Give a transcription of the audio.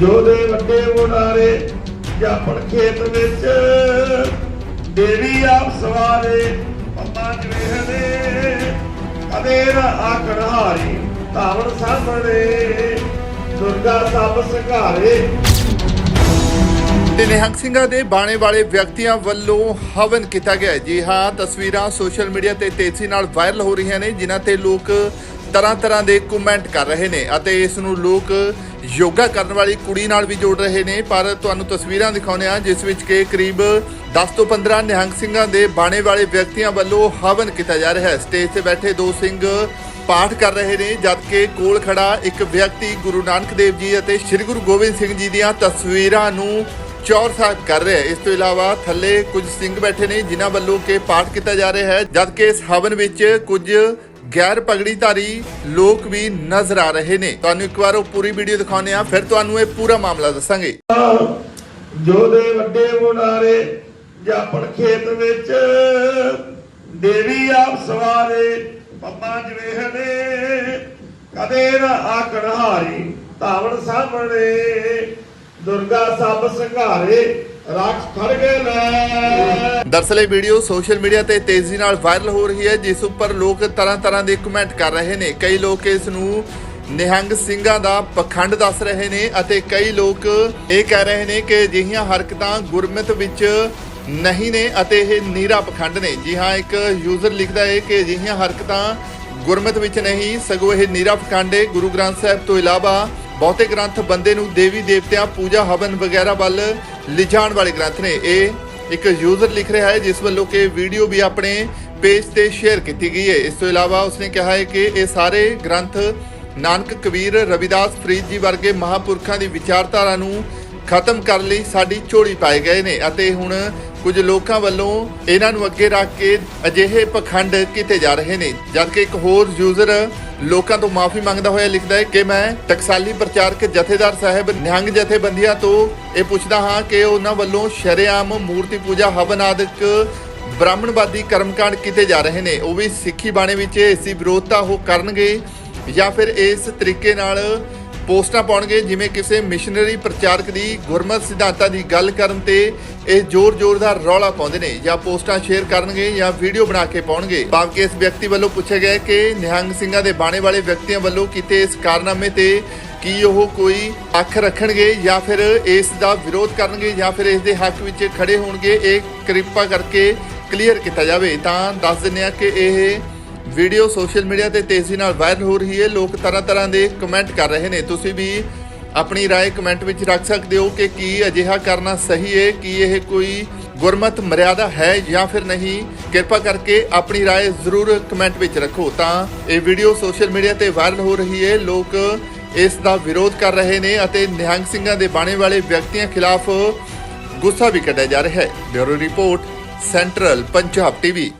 ਜੋ ਦੇ ਵੱਡੇ ਬੁਢਾਰੇ ਜਾਪਣ ਖੇਤ ਵਿੱਚ, ਦੇਵੀ ਆਪ ਸਵਾਰੇ ਪੰਮਾ ਜਵੇਹਦੇ ਕਦੇ ਆਕੜ ਹਾਰੀ, ਧਾਵਣ ਸਾਹਮਣੇ ਦੁਰਗਾ ਸਭ ਸੰਘਾਰੇ। ਤੇ ਨਿਹੰਗ ਸਿੰਘਾਂ ਦੇ ਬਾਣੇ ਵਾਲੇ ਵਿਅਕਤੀਆਂ ਵੱਲੋਂ ਹਵਨ ਕੀਤਾ ਗਿਆ ਹੈ। ਜੀ ਹਾਂ, ਤਸਵੀਰਾਂ ਸੋਸ਼ਲ ਮੀਡੀਆ ਤੇ ਤੇਜ਼ੀ ਨਾਲ ਵਾਇਰਲ ਹੋ ਰਹੀਆਂ ਨੇ, ਜਿਨ੍ਹਾਂ ਤੇ ਲੋਕ ਤਰ੍ਹਾਂ ਤਰ੍ਹਾਂ ਦੇ ਕਮੈਂਟ ਕਰ ਰਹੇ ਨੇ ਅਤੇ ਇਸ ਨੂੰ ਲੋਕ ਯੋਗਾ ਕਰਨ ਵਾਲੀ ਕੁੜੀ ਨਾਲ ਵੀ ਜੋੜ ਰਹੇ ਨੇ ਪਰ ਤੁਹਾਨੂੰ ਤਸਵੀਰਾਂ ਦਿਖਾਉਂਦੇ ਆ ਜਿਸ ਵਿੱਚ ਕਿ ਕਰੀਬ 10 ਤੋਂ 15 ਨਿਹੰਗ ਸਿੰਘਾਂ ਦੇ ਬਾਣੇ ਵਾਲੇ ਵਿਅਕਤੀਆਂ ਵੱਲੋਂ ਹਵਨ ਕੀਤਾ ਜਾ ਰਿਹਾ ਹੈ ਸਟੇਜ ਤੇ ਬੈਠੇ ਦੋ ਸਿੰਘ ਪਾਠ ਕਰ ਰਹੇ ਨੇ, ਜਦਕਿ ਕੋਲ ਖੜਾ ਇੱਕ ਵਿਅਕਤੀ ਗੁਰੂ ਨਾਨਕ ਦੇਵ ਜੀ ਅਤੇ ਸ੍ਰੀ ਗੁਰੂ ਗੋਬਿੰਦ ਸਿੰਘ ਜੀ ਦੀਆਂ ਤਸਵੀਰਾਂ ਨੂੰ ਚੌਰ ਸਾਹਿਬ ਕਰ ਰਿਹਾ ਹੈ ਇਸ ਤੋਂ ਇਲਾਵਾ ਥੱਲੇ ਕੁਝ ਸਿੰਘ ਬੈਠੇ ਨੇ, ਜਿਨ੍ਹਾਂ ਵੱਲੋਂ ਕਿ ਪਾਠ ਕੀਤਾ ਜਾ ਰਿਹਾ ਹੈ, ਜਦਕਿ ਇਸ ਹਵਨ ਵਿੱਚ ਕੁਝ ਗੈਰ ਪਗੜੀਧਾਰੀ ਲੋਕ ਵੀ ਨਜ਼ਰ ਆ ਰਹੇ ਨੇ। ਤੁਹਾਨੂੰ ਇੱਕ ਵਾਰ ਉਹ ਪੂਰੀ ਵੀਡੀਓ ਦਿਖਾਉਂਦੇ ਆ ਫਿਰ ਤੁਹਾਨੂੰ ਇਹ ਪੂਰਾ ਮਾਮਲਾ ਦੱਸਾਂਗੇ। ਜੋ ਦੇ ਵੱਡੇ ਬੁਢਾਰੇ ਜਾਪਣ ਖੇਤ ਵਿੱਚ, ਦੇਵੀ ਆਪ ਸਵਾਰੇ ਪੰਮਾ ਜਵੇਹਦੇ ਕਦੇ ਨਾ ਆਕੜ ਹਾਰੀ ਧਾਵਣ ਸਾਹਮਣੇ ਦੁਰਗਾ ਸਭ ਸੰਘਾਰੇ, ਰਾਖ ਖੜ ਗਏ ਲੈ। ਦਰਅਸਲ ਇਹ ਵੀਡੀਓ ਸੋਸ਼ਲ ਮੀਡੀਆ ਤੇ ਤੇਜ਼ੀ ਨਾਲ ਵਾਇਰਲ ਹੋ ਰਹੀ ਹੈ, ਜਿਸ ਉੱਪਰ ਲੋਕ ਤਰ੍ਹਾਂ ਤਰ੍ਹਾਂ ਦੇ ਕਮੈਂਟ ਕਰ ਰਹੇ ਨੇ। ਕਈ ਲੋਕ ਇਸ ਨੂੰ ਨਿਹੰਗ ਸਿੰਘਾਂ ਦਾ ਪਖੰਡ ਦੱਸ ਰਹੇ ਨੇ ਅਤੇ ਕਈ ਲੋਕ ਇਹ ਕਹਿ ਰਹੇ ਨੇ ਕਿ ਅਜਿਹੀਆਂ ਹਰਕਤਾਂ ਗੁਰਮਤ ਵਿੱਚ ਨਹੀਂ ਨੇ ਅਤੇ ਇਹ ਨੀਰਾ ਪਖੰਡ ਨੇ। ਜੀ ਹਾਂ, ਇੱਕ ਯੂਜ਼ਰ ਲਿਖਦਾ ਹੈ ਕਿ ਅਜਿਹੀਆਂ ਹਰਕਤਾਂ ਗੁਰਮਤ ਵਿੱਚ ਨਹੀਂ, ਸਗੋਂ ਇਹ ਨੀਰਾ ਪਖੰਡ ਹੈ। ਗੁਰੂ ਗ੍ਰੰਥ ਸਾਹਿਬ ਤੋਂ ਇਲਾਵਾ ਬਹੁਤੇ ਗ੍ਰੰਥ ਬੰਦੇ ਨੂੰ ਦੇਵੀ ਦੇਵਤਿਆਂ, ਪੂਜਾ ਹਵਨ ਵਗੈਰਾ ਵੱਲ ਲਿਜਾਣ ਵਾਲੇ ਗ੍ਰੰਥ ਨੇ। ਇਹ ਇੱਕ ਯੂਜ਼ਰ ਲਿਖ ਰਿਹਾ ਹੈ, ਜਿਸ ਵੱਲੋਂ ਕਿ ਵੀਡੀਓ ਵੀ ਆਪਣੇ ਪੇਜ ਤੇ ਸ਼ੇਅਰ ਕੀਤੀ ਗਈ ਹੈ। ਇਸ ਤੋਂ ਇਲਾਵਾ ਉਸਨੇ ਕਿਹਾ ਹੈ ਕਿ ਇਹ ਸਾਰੇ ਗ੍ਰੰਥ ਨਾਨਕ ਕਬੀਰ ਰਵਿਦਾਸ ਫਰੀਦ ਜੀ ਵਰਗੇ ਮਹਾਪੁਰਖਾਂ ਦੀ ਵਿਚਾਰਧਾਰਾ ਨੂੰ ਖਤਮ ਕਰਨ ਲਈ ਸਾਡੀ ਝੋਲੀ ਪਾਏ ਗਏ ਨੇ ਅਤੇ ਹੁਣ ਕੁਝ ਲੋਕਾਂ ਵੱਲੋਂ ਇਹਨਾਂ ਨੂੰ ਅੱਗੇ ਰੱਖ ਕੇ ਅਜਿਹੇ ਪਖੰਡ ਕੀਤੇ ਜਾ ਰਹੇ ਨੇ। ਜਦਕਿ ਇੱਕ ਹੋਰ ਯੂਜ਼ਰ ਲੋਕਾਂ ਤੋਂ ਮਾਫੀ ਮੰਗਦਾ ਹੋਇਆ ਲਿਖਦਾ ਹੈ ਕਿ ਮੈਂ ਟਕਸਾਲੀ ਪ੍ਰਚਾਰਕ ਜਥੇਦਾਰ ਸਾਹਿਬ ਨਿਹੰਗ ਜਥੇਬੰਦੀਆਂ ਤੋਂ ਇਹ ਪੁੱਛਦਾ ਹਾਂ ਕਿ ਉਹਨਾਂ ਵੱਲੋਂ ਸ਼ਰੇਆਮ ਮੂਰਤੀ ਪੂਜਾ ਹਵਨ ਆਦਿਕ ਬ੍ਰਾਹਮਣਵਾਦੀ ਕਰਮਕਾਂਡ ਕੀਤੇ ਜਾ ਰਹੇ ਨੇ। ਉਹ ਵੀ ਸਿੱਖੀ ਬਾਣੇ ਵਿੱਚ ਇਸ ਦੀ ਵਿਰੋਧਤਾ ਉਹ ਕਰਨਗੇ ਜਾਂ ਫਿਰ ਇਸ ਤਰੀਕੇ ਨਾਲ ਪੋਸਟਾਂ ਪਾਉਣਗੇ, ਜਿਵੇਂ ਕਿਸੇ ਮਿਸ਼ਨਰੀ ਪ੍ਰਚਾਰਕ ਦੀ ਗੁਰਮਤ ਸਿਧਾਂਤਾਂ ਦੀ ਗੱਲ ਕਰਨ ਤੇ ਇਹ ਜ਼ੋਰ-ਜ਼ੋਰ ਦਾ ਰੌਲਾ ਪਾਉਂਦੇ ਨੇ ਜਾਂ ਪੋਸਟਾਂ ਸ਼ੇਅਰ ਕਰਨਗੇ ਜਾਂ ਵੀਡੀਓ ਬਣਾ ਕੇ ਪਾਉਣਗੇ। ਭਾਵ ਕਿ ਇਸ ਵਿਅਕਤੀ ਵੱਲੋਂ ਪੁੱਛਿਆ ਗਿਆ ਕਿ ਨਿਹੰਗ ਸਿੰਘਾਂ ਦੇ ਬਾਣੇ ਵਾਲੇ ਵਿਅਕਤੀਆਂ ਵੱਲੋਂ ਕੀਤੇ ਇਸ ਕਾਰਨਾਮੇ ਤੇ ਕੀ ਉਹ ਕੋਈ ਅੱਖ ਰੱਖਣਗੇ ਜਾਂ ਫਿਰ ਇਸ ਦਾ ਵਿਰੋਧ ਕਰਨਗੇ ਜਾਂ ਫਿਰ ਇਸ ਦੇ ਹੱਕ ਵਿੱਚ ਖੜੇ ਹੋਣਗੇ, ਇਹ ਕਿਰਪਾ ਕਰਕੇ ਕਲੀਅਰ ਕੀਤਾ ਜਾਵੇ। ਤਾਂ ਦੱਸ ਦਿੰਦੇ ਆ ਕਿ ਇਹ ਵੀਡੀਓ ਸੋਸ਼ਲ ਮੀਡੀਆ ਤੇ ਤੇਜ਼ੀ ਨਾਲ ਵਾਇਰਲ ਹੋ ਰਹੀ ਹੈ ਲੋਕ ਤਰ੍ਹਾਂ ਤਰ੍ਹਾਂ ਦੇ ਕਮੈਂਟ ਕਰ ਰਹੇ ਨੇ ਤੁਸੀਂ ਵੀ ਆਪਣੀ رائے ਕਮੈਂਟ ਵਿੱਚ ਰੱਖ ਸਕਦੇ ਹੋ ਕਿ ਕੀ ਅਜਿਹਾ ਕਰਨਾ ਸਹੀ ਹੈ ਕੀ ਇਹ ਕੋਈ ਗੁਰਮਤ ਮਰਿਆਦਾ ਹੈ ਜਾਂ ਫਿਰ ਨਹੀਂ ਕਿਰਪਾ ਕਰਕੇ ਆਪਣੀ رائے ਜ਼ਰੂਰ ਕਮੈਂਟ ਵਿੱਚ ਰੱਖੋ ਤਾਂ ਇਹ ਵੀਡੀਓ ਸੋਸ਼ਲ ਮੀਡੀਆ ਤੇ ਵਾਇਰਲ ਹੋ ਰਹੀ ਹੈ ਲੋਕ ਇਸ ਦਾ ਵਿਰੋਧ ਕਰ ਰਹੇ ਨੇ ਅਤੇ ਨਿਹੰਗ ਸਿੰਘਾਂ ਦੇ ਬਾਣੇ ਵਾਲੇ ਵਿਅਕਤੀਆਂ ਖਿਲਾਫ ਗੁੱਸਾ ਵੀ ਕੱਢਿਆ ਜਾ ਰਿਹਾ ਹੈ bureau report central Punjab TV